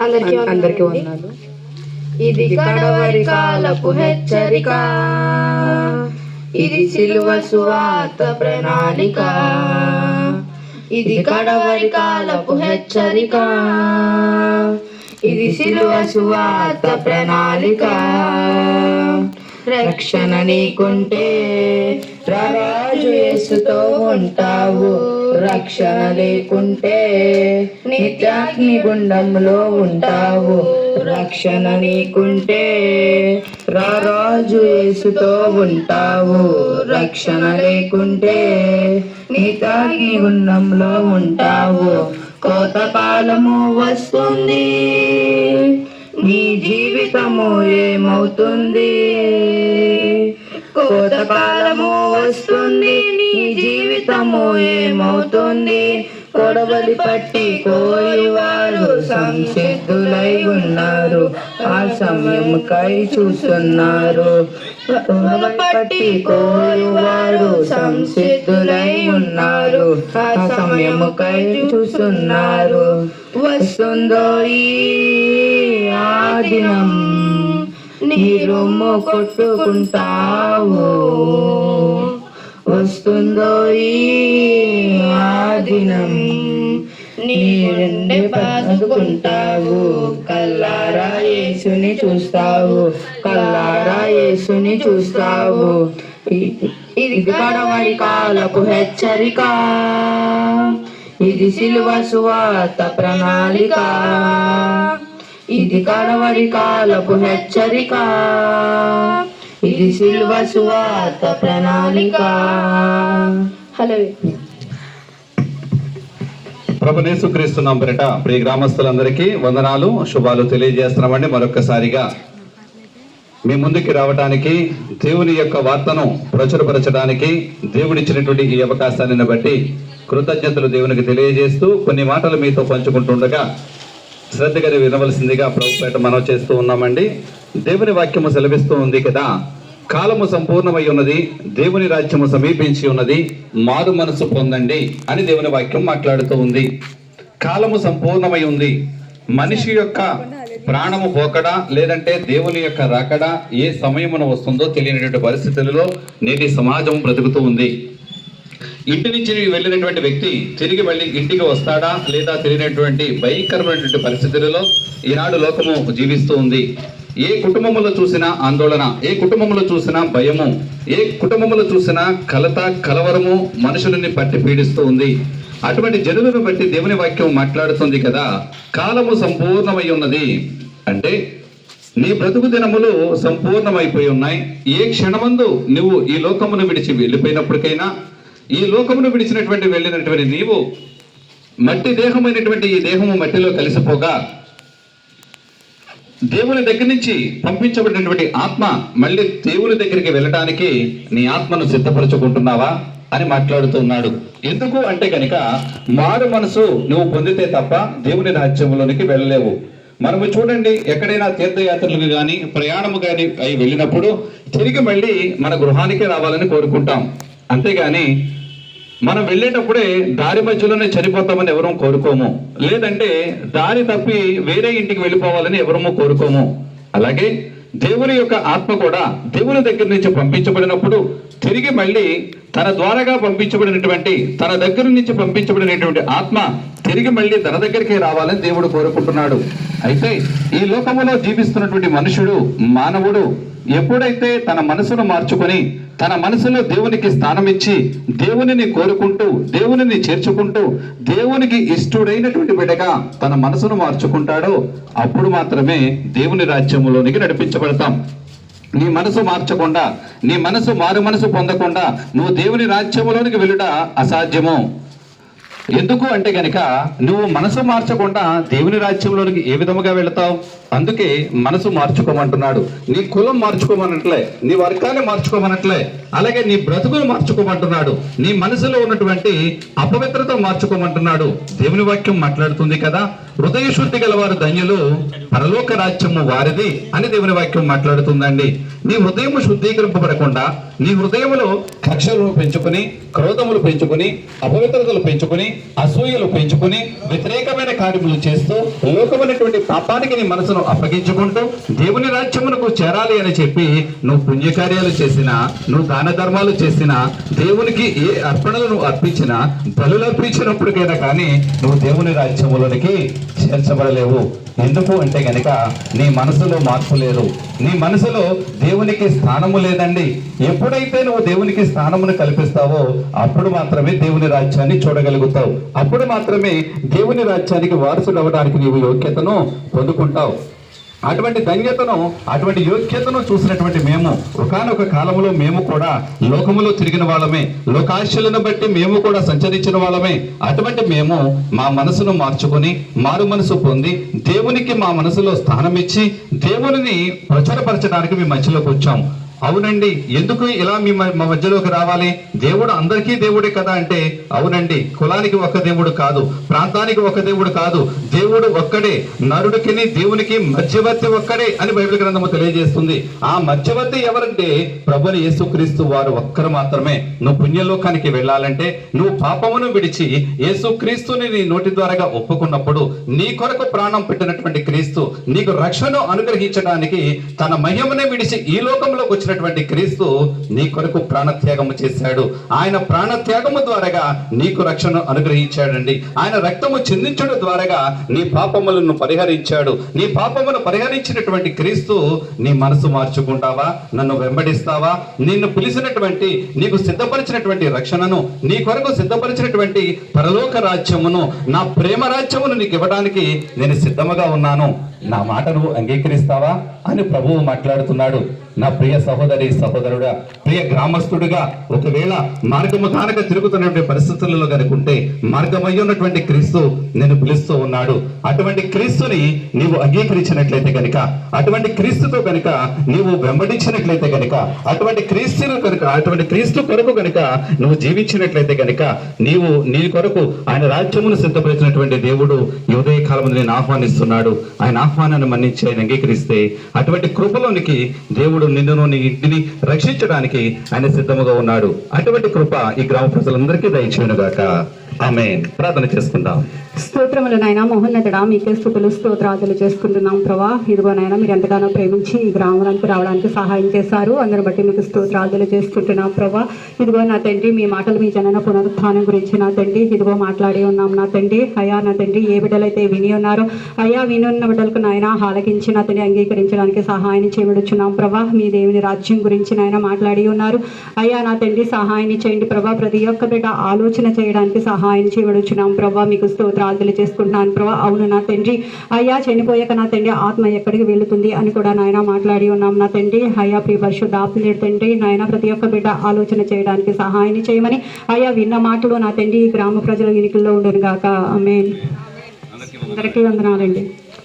అందరికీ. వందనాలు. ఇది కడవరి కాలపు హెచ్చరిక ఇది సిలువ సువాత ప్రణాళిక. ఇది కడవరి కాలపు హెచ్చరిక ఇది సిలువ సువాత ప్రణాళిక. రక్షణ నీకుంటే రారాజు యేసుతో ఉంటావు. రక్షణ లేకుంటే నిత్యాగ్ని గుండంలో ఉంటావు. రక్షణ నీకుంటే రారాజు యేసుతో ఉంటావు. రక్షణ లేకుంటే నిత్యాగ్ని గుండంలో ఉంటావు. కోతకాలము వస్తుంది. నీ జీవితము ఏమవుతుంది? కోతకాలము వస్తుంది నీ జీవితము ఏమవుతుంది? కొడవలి పట్టి కోరివారు సంసిద్ధులై ఉన్నారు ఆ సమయం కై చూస్తున్నారు. పట్టి పట్టి కోరివారు సంసిద్ధులై ఉన్నారు ఆ సమయం కై చూస్తున్నారు. వస్తుందో ఈ ఆ దినం. నీ రొమ్ము కొట్టుకుంటావు. వస్తుందో ఈ దినం నీ రెండే కల్లారా యేసుని చూస్తావు. కల్లారా యేసుని చూస్తావు. ఇది గడవడి కాలపు హెచ్చరిక. ఇది సిలువ సువాత ప్రణాళిక. ఇది కడవరి కాలపు హెచ్చరిక. ఇది సిల్వ సువార్త ప్రణాళిక. హలో. ప్రభు యేసుక్రీస్తున్నాం ప్రియ గ్రామస్తులందరికీ వందనాలు శుభాలు తెలియజేస్తున్నామండి మరొకసారిగా మీ ముందుకి రావటానికి దేవుని యొక్క వార్తను ప్రచురపరచడానికి దేవుడిచ్చినటువంటి ఈ అవకాశాన్ని బట్టి కృతజ్ఞతలు దేవునికి తెలియజేస్తూ కొన్ని మాటలు మీతో పంచుకుంటుండగా శ్రద్ధగా వినవలసిందిగా ప్రభుపేట మనం చేస్తూ ఉన్నామండి. దేవుని వాక్యము సెలవిస్తూ ఉంది కదా. కాలము సంపూర్ణమై ఉన్నది. దేవుని రాజ్యము సమీపించి ఉన్నది. మారు మనసు పొందండి అని దేవుని వాక్యం మాట్లాడుతూ ఉంది. కాలము సంపూర్ణమై ఉంది. మనిషి యొక్క ప్రాణము పోకడా లేదంటే దేవుని యొక్క రాకడా ఏ సమయమున వస్తుందో తెలియనటువంటి పరిస్థితులలో నేటి సమాజం బ్రతుకుతూ ఉంది. ఇంటి నుంచి వెళ్ళినటువంటి వ్యక్తి తిరిగి మళ్ళీ ఇంటికి వస్తాడా లేదా తెలియనటువంటి భయంకరమైనటువంటి పరిస్థితులలో ఈనాడు లోకము జీవిస్తూ ఉంది. ఏ కుటుంబంలో చూసినా ఆందోళన ఏ కుటుంబంలో చూసినా భయము ఏ కుటుంబంలో చూసినా కలత కలవరము మనుషులని పట్టి పీడిస్తూ ఉంది. అటువంటి జనులను బట్టి దేవుని వాక్యం మాట్లాడుతుంది కదా కాలము సంపూర్ణమై ఉన్నది. అంటే నీ బ్రతుకు దినములు సంపూర్ణమైపోయి ఉన్నాయి. ఏ క్షణమందు నువ్వు ఈ లోకమును విడిచి వెళ్ళిపోయినప్పటికైనా ఈ లోకమును విడిచినటువంటి వెళ్ళినటువంటి నీవు మట్టి దేహమైనటువంటి ఈ దేహము మట్టిలో కలిసిపోగా దేవుని దగ్గర నుంచి పంపించబడినటువంటి ఆత్మ మళ్ళీ దేవుని దగ్గరికి వెళ్ళటానికి నీ ఆత్మను సిద్ధపరచుకుంటున్నావా అని మాట్లాడుతున్నాడు ఎందుకు అంటే కనుక మారు మనసు నువ్వు పొందితే తప్ప దేవుని రాజ్యంలోనికి వెళ్ళలేవు. మనము చూడండి ఎక్కడైనా తీర్థయాత్రలకు కానీ ప్రయాణము కానీ అవి వెళ్ళినప్పుడు తిరిగి మళ్ళీ మన గృహానికి రావాలని కోరుకుంటాం. అంతేగాని మనం వెళ్ళేటప్పుడే దారి మధ్యలోనే చనిపోతామని ఎవరూ కోరుకోము. లేదంటే దారి తప్పి వేరే ఇంటికి వెళ్ళిపోవాలని ఎవరము కోరుకోము. అలాగే దేవుని యొక్క ఆత్మ కూడా దేవుని దగ్గర నుంచి పంపించబడినప్పుడు తిరిగి మళ్ళీ తన ద్వారాగా పంపించబడినటువంటి తన దగ్గర నుంచి పంపించబడినటువంటి ఆత్మ తిరిగి మళ్ళీ తన దగ్గరికి రావాలని దేవుడు కోరుకుంటున్నాడు. అయితే ఈ లోకంలో జీవిస్తున్నటువంటి మనుషుడు మానవుడు ఎప్పుడైతే తన మనసును మార్చుకొని తన మనసులో దేవునికి స్థానం ఇచ్చి దేవునిని కోరుకుంటూ దేవునిని చేర్చుకుంటూ దేవునికి ఇష్టడైనటువంటి బిడ్డగా తన మనసును మార్చుకుంటాడో అప్పుడు మాత్రమే దేవుని రాజ్యంలోనికి నడిపించబడతాం. నీ మనసు మార్చకుండా నీ మనసు మారు మనసు పొందకుండా నువ్వు దేవుని రాజ్యములోనికి వెళ్ళుట అసాధ్యము. ఎందుకు అంటే గనక నువ్వు మనసు మార్చకుండా దేవుని రాజ్యంలోనికి ఏ విధముగా వెళతావు? అందుకే మనసు మార్చుకోమంటున్నాడు. నీ కులం మార్చుకోమనట్లే నీ వర్గాన్ని మార్చుకోమనట్లే అలాగే నీ బ్రతుకులు మార్చుకోమంటున్నాడు. నీ మనసులో ఉన్నటువంటి అపవిత్రత మార్చుకోమంటున్నాడు. దేవుని వాక్యం మాట్లాడుతుంది కదా హృదయ శుద్ధి గలవారు ధన్యులు పరలోక రాజ్యము వారిది అని దేవుని వాక్యం మాట్లాడుతుందండి. నీ హృదయము శుద్ధీకరింపబడకుండా నీ హృదయములో కక్షలు పెంచుకుని క్రోధములు పెంచుకుని అపవిత్రతలు పెంచుకుని అసూయలు పెంచుకుని వ్యతిరేకమైన కార్యములు చేస్తూ లోకమైనటువంటి పాపానికి నీ మనసును అప్పగించుకుంటూ దేవుని రాజ్యమునకు చేరాలి అని చెప్పి నువ్వు పుణ్యకార్యాలు చేసినా నువ్వు దాన ధర్మాలు చేసినా దేవునికి ఏ అర్పణలు నువ్వు అర్పించినా బలులు అర్పించినప్పటికైనా కానీ నువ్వు దేవుని రాజ్యములోనికి చేర్చబడలేవు. ఎందుకు అంటే గనక నీ మనసులో మార్పు లేదు. నీ మనసులో దేవునికి స్థానము లేదండి. ఎప్పుడైతే నువ్వు దేవునికి స్థానమును కల్పిస్తావో అప్పుడు మాత్రమే దేవుని రాజ్యాన్ని చూడగలుగుతావు. అప్పుడు మాత్రమే దేవుని రాజ్యానికి వారసుడు అవ్వడానికి నీవు యోగ్యతను పొందుకుంటావు. అటువంటి ధన్యతను అటువంటి యోగ్యతను చూసినటువంటి మేము ఒకనొక కాలంలో మేము కూడా లోకములో తిరిగిన వాళ్ళమే లోకాశలను బట్టి మేము కూడా సంచరించిన వాళ్ళమే. అటువంటి మేము మా మనసును మార్చుకొని మారు మనసు పొంది దేవునికి మా మనసులో స్థానం ఇచ్చి దేవునిని ప్రచురపరచడానికి మీ మధ్యలోకి వచ్చాం. అవునండి ఎందుకు ఇలా మీ మా మధ్యలోకి రావాలి? దేవుడు అందరికీ దేవుడే కదా అంటే అవునండి కులానికి ఒక దేవుడు కాదు ప్రాంతానికి ఒక దేవుడు కాదు దేవుడు ఒక్కడే నరుడికి దేవునికి మధ్యవర్తి ఒక్కడే అని బైబిల్ గ్రంథము తెలియజేస్తుంది. ఆ మధ్యవర్తి ఎవరంటే ప్రభుని యేసుక్రీస్తు వారు ఒక్కరు మాత్రమే. నువ్వు పుణ్యలోకానికి వెళ్ళాలంటే నువ్వు పాపమును విడిచి యేసుక్రీస్తుని నీ నోటి ద్వారా ఒప్పుకున్నప్పుడు నీ కొరకు ప్రాణం పెట్టినటువంటి క్రీస్తు నీకు రక్షణను అనుగ్రహించడానికి తన మహిమనే విడిచి ఈ లోకంలోకి వచ్చినటువంటి క్రీస్తు నీ కొరకు ప్రాణత్యాగము చేశాడు. ఆయన ప్రాణత్యాగము ద్వారాగా నీకు రక్షణ అనుగ్రహించాడండి. ఆయన రక్తము చిందించడం ద్వారాగా నీ పాపములను పరిహరించాడు. నీ పాపమును పరిహరించినటువంటి క్రీస్తు నీ మనసు మార్చుకుంటావా? నన్ను వెంబడిస్తావా? నిన్ను పిలిచినటువంటి నీకు సిద్ధపరిచినటువంటి రక్షణను నీ కొరకు సిద్ధపరిచినటువంటి పరలోక రాజ్యమును నా ప్రేమ రాజ్యమును నీకు ఇవ్వడానికి నేను సిద్ధముగా ఉన్నాను. నా మాట నువ్వు అంగీకరిస్తావా? అని ప్రభువు మాట్లాడుతున్నాడు. నా ప్రియ సహోదరి సహోదరుడా ప్రియ గ్రామస్తుడిగా ఒకవేళ మార్గము కానక తిరుగుతున్నటువంటి పరిస్థితులలో కనుకుంటే మార్గమై ఉన్నటువంటి క్రీస్తు నేను పిలుస్తూ ఉన్నాడు. అటువంటి క్రీస్తుని నీవు అంగీకరించినట్లయితే కనుక అటువంటి క్రీస్తుతో కనుక నీవు వెంబడించినట్లయితే కనుక అటువంటి క్రీస్తును కనుక అటువంటి క్రీస్తు కొరకు కనుక నువ్వు జీవించినట్లయితే కనుక నీవు నీ కొరకు ఆయన రాజ్యమును సిద్ధపరిచినటువంటి దేవుడు ఉదయ కాలం నేను ఆహ్వానిస్తున్నాడు. ఆయన ఆహ్వానాన్ని మన్నించి ఆయన అంగీకరిస్తే అటువంటి కృపలోనికి దేవుడు నిన్నును నీ ఇంటిని రక్షించడానికి ఆయన సిద్ధముగా ఉన్నాడు. అటువంటి కృప ఈ గ్రామ ప్రజలందరికీ దయచేయనుగాక. ఆమె ప్రార్థన చేసుకుందాం. స్తోత్రములు నాయన మహోన్నతుడా మీకే స్థుతులు స్తోత్రాదులు చేసుకుంటున్నాం. ప్రభా ఇదిగో నాయన మీరు ఎంతగానో ప్రేమించి ఈ గ్రామానికి రావడానికి సహాయం చేశారు. అందరి బట్టి మీకు స్తోత్రాదులు చేసుకుంటున్నాం ప్రభా. ఇదిగో నా తండ్రి మీ మాటలు మీ జనన పునరుత్థానం గురించి నా తండ్రి ఇదిగో మాట్లాడి ఉన్నాం నా తండ్రి. అయ్యా నా తండ్రి ఏ బిడ్డలైతే విని ఉన్నారో అయ్యా వినున్న బిడ్డలకు నాయన ఆలకించి నా తండ్రి అంగీకరించడానికి సహాయం చేయబడుచున్నాం ప్రభా. మీ దేవుని రాజ్యం గురించి నాయన మాట్లాడి ఉన్నారు. అయ్యా నా తండ్రి సహాయాన్ని చేయండి ప్రభా. ప్రతి ఒక్క బిడ్డ ఆలోచన చేయడానికి సహాయం చేయబడుచున్నాం. ప్రభా మీకు స్తోత్రాలు చేసుకుంటున్నాను ప్రభా అవును నా తండ్రి. అయ్యా చనిపోయాక నా తండ్రి ఆత్మ ఎక్కడికి వెళుతుంది అని కూడా నాయన మాట్లాడి ఉన్నాం. నా తండ్రి అయ్యా ప్రియ పరిశుద్ధ ఆత్మలేడు తండ్రి నాయన ప్రతి ఒక్క బిడ్డ ఆలోచన చేయడానికి సహాయం చేయమని అయ్యా విన్న మాటలు నా తండ్రి ఈ గ్రామ ప్రజల ఎన్నికల్లో ఉండును గాక. ఆమె అందరికీ వందనాలండి.